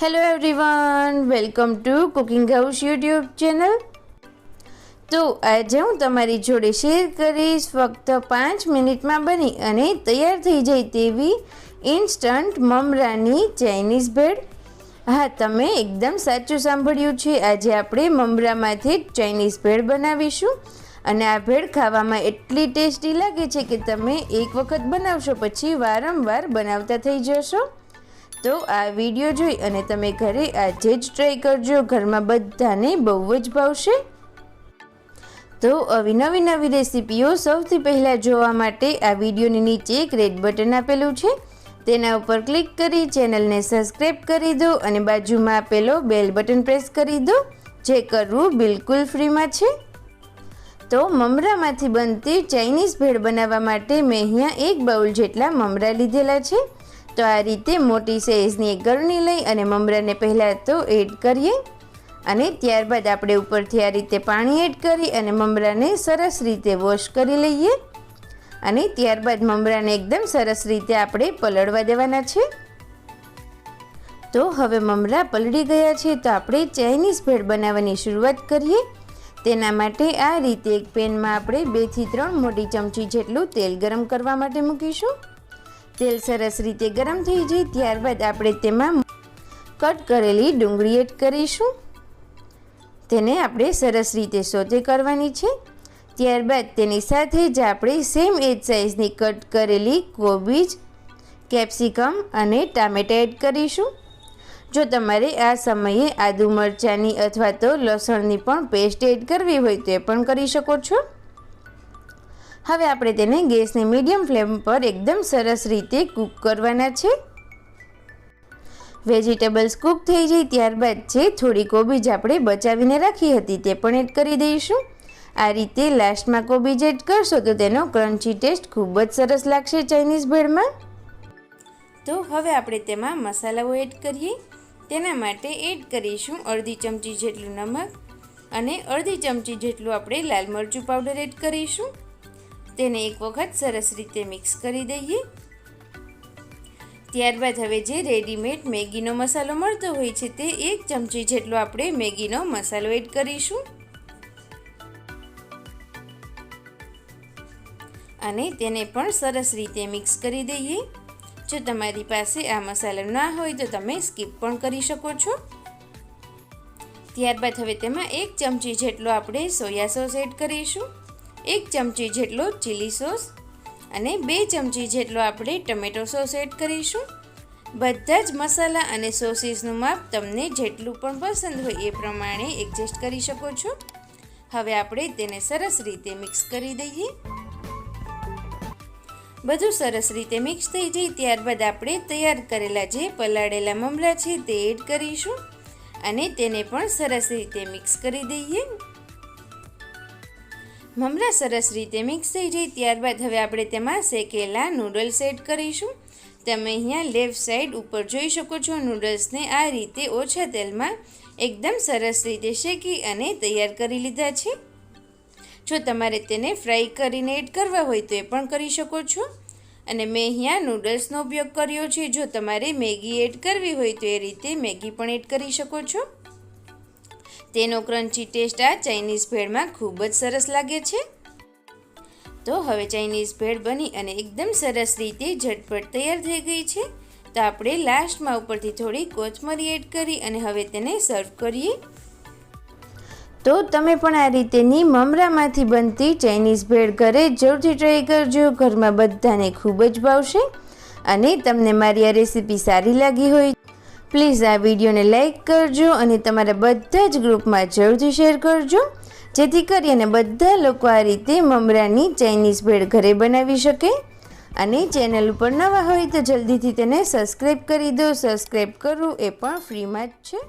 Hello everyone welcome to cooking house YouTube channel તો આજે હું તમારી જોડે શેર કરીશ, ફક્ત પાંચ મિનિટમાં બની અને તૈયાર થઈ જાય તેવી ઇન્સ્ટન્ટ મમરાની ચાઇનીઝ ભેળ હા, તમે એકદમ સાચું સાંભળ્યું છે. આજે આપણે મમરામાંથી ચાઇનીઝ ભેળ બનાવીશું અને આ ભેળ ખાવામાં એટલી ટેસ્ટી લાગે છે કે તમે એક વખત બનાવશો, પછી વારંવાર બનાવતા થઈ જશો. તો આ વીડિયો જોઈ અને તમે ઘરે આજે જ ટ્રાય કરજો. ઘરમાં બધાને બહુ જ ભાવશે. તો આવી નવી નવી રેસીપીઓ સૌથી પહેલાં જોવા માટે આ વિડીયોની નીચે એક રેડ બટન આપેલું છે. તેના ઉપર ક્લિક કરી ચેનલને સબસ્ક્રાઈબ કરી દો અને બાજુમાં આપેલો બેલ બટન પ્રેસ કરી દો, જે કરવું બિલકુલ ફ્રીમાં છે. તો મમરામાંથી બનતી ચાઇનીઝ ભેળ બનાવવા માટે મેં અહીંયા એક બાઉલ જેટલા મમરા લીધેલા છે. તો આ રીતે મોટી સાઇઝની એક ગરણી લઈ અને મમરાને પહેલાં તો એડ કરીએ અને ત્યારબાદ આપણે ઉપરથી આ રીતે પાણી એડ કરી અને મમરાને સરસ રીતે વોશ કરી લઈએ. અને ત્યારબાદ મમરાને એકદમ સરસ રીતે આપણે પલળવા દેવાના છે. તો હવે મમરા પલળી ગયા છે તો આપણે ચાઇનીઝ ભેળ બનાવવાની શરૂઆત કરીએ. તેના માટે આ રીતે એક પેનમાં આપણે બેથી ત્રણ મોટી ચમચી જેટલું તેલ ગરમ કરવા માટે મૂકીશું. તેલ સરસ રીતે ગરમ થઈ જાય ત્યારબાદ આપણે તેમાં કટ કરેલી ડુંગળી એડ કરીશું. તેને આપણે સરસ રીતે સોતે કરવાની છે. ત્યારબાદ તેની સાથે જ આપણે સેમ એજ સાઇઝની કટ કરેલી કોબીજ કેપ્સિકમ અને ટામેટા એડ કરીશું. જો તમારે આ સમયે આદુ મરચાંની અથવા તો લસણની પણ પેસ્ટ એડ કરવી હોય તો એ પણ કરી શકો છો. હવે આપણે તેને ગેસને મીડિયમ ફ્લેમ પર એકદમ સરસ રીતે કૂક કરવાના છે. વેજીટેબલ્સ કૂક થઈ જાય ત્યારબાદ છે, થોડી કોબીજ આપણે બચાવીને રાખી હતી, તે પણ એડ કરી દઈશું. આ રીતે લાસ્ટમાં કોબીજ એડ કરશો તો તેનો ક્રન્ચી ટેસ્ટ ખૂબ જ સરસ લાગશે ચાઇનીઝ ભેળમાં. તો હવે આપણે તેમાં મસાલાઓ એડ કરીએ. તેના માટે એડ કરીશું અડધી ચમચી જેટલું નમક અને અડધી ચમચી જેટલું આપણે લાલ મરચું પાવડર એડ કરીશું. તેને એક વખત સરસ રીતે મિક્સ કરી દઈએ. ત્યારબાદ હવે જે રેડીમેડ મેગીનો મસાલો મળતો હોય છે તે એક ચમચી જેટલો આપણે મેગીનો મસાલો એડ કરીશું. અને તેને પણ સરસ રીતે મિક્સ કરી દઈએ. જો તમારી પાસે આ મસાલો ના હોય તો તમે સ્કીપ પણ કરી શકો છો. ત્યારબાદ હવે તેમાં એક ચમચી જેટલો આપણે સોયા સોસ એડ કરીશું. એક ચમચી જેટલો ચીલી સોસ અને બે ચમચી જેટલો આપણે ટમેટો સોસ એડ કરીશું. બધા જ મસાલા અને સોસીસનું માપ તમને જેટલું પણ પસંદ હોય એ પ્રમાણે એડજસ્ટ કરી શકો છો. હવે આપણે તેને સરસ રીતે મિક્સ કરી દઈએ. બધું સરસ રીતે મિક્સ થઈ જાય ત્યારબાદ આપણે તૈયાર કરેલા જે પલાળેલા મમરા છે તે એડ કરીશું અને તેને પણ સરસ રીતે મિક્સ કરી દઈએ. મમરા સરસ રીતે મિક્સ થઈ જાય ત્યારબાદ હવે આપણે તેમાં શેકેલા નૂડલ્સ એડ કરીશું. તમે અહીંયા લેફ્ટ સાઈડ ઉપર જોઈ શકો છો, નૂડલ્સને આ રીતે ઓછા તેલમાં એકદમ સરસ રીતે શેકી અને તૈયાર કરી લીધા છે. જો તમારે તેને ફ્રાય કરીને એડ કરવા હોય તો એ પણ કરી શકો છો. અને મેં અહીંયા નૂડલ્સનો ઉપયોગ કર્યો છે. જો તમારે મેગી એડ કરવી હોય તો એ રીતે મેગી પણ એડ કરી શકો છો. તેનો ક્રન્ચી ટેસ્ટ આ ચાઇનીઝ ભેળમાં ખૂબ જ સરસ લાગે છે. તો હવે ચાઇનીઝ ભેળ બની અને એકદમ સરસ રીતે ઝટપટ તૈયાર થઈ ગઈ છે. તો આપણે લાસ્ટમાં ઉપરથી થોડી કોથમરી એડ કરી અને હવે તેને સર્વ કરીએ. તો તમે પણ આ રીતેની મમરામાંથી બનતી ચાઇનીઝ ભેળ ઘરે જરૂરથી ટ્રાય કરજો. ઘરમાં બધાને ખૂબ જ ભાવશે. અને તમને મારી આ રેસીપી સારી લાગી હોય પ્લીઝ આ વિડીયોને લાઇક કરજો અને તમારા બધા જ ગ્રુપમાં જરૂરથી શેર કરજો. જેથી કરી અને બધા લોકો આ રીતે મમરાની ચાઇનીઝ ભેળ ઘરે બનાવી શકે. અને ચેનલ ઉપર નવા હોય તો જલ્દીથી તેને સબસ્ક્રાઈબ કરી દો. સબસ્ક્રાઈબ કરવું એ પણ ફ્રીમાં જ છે.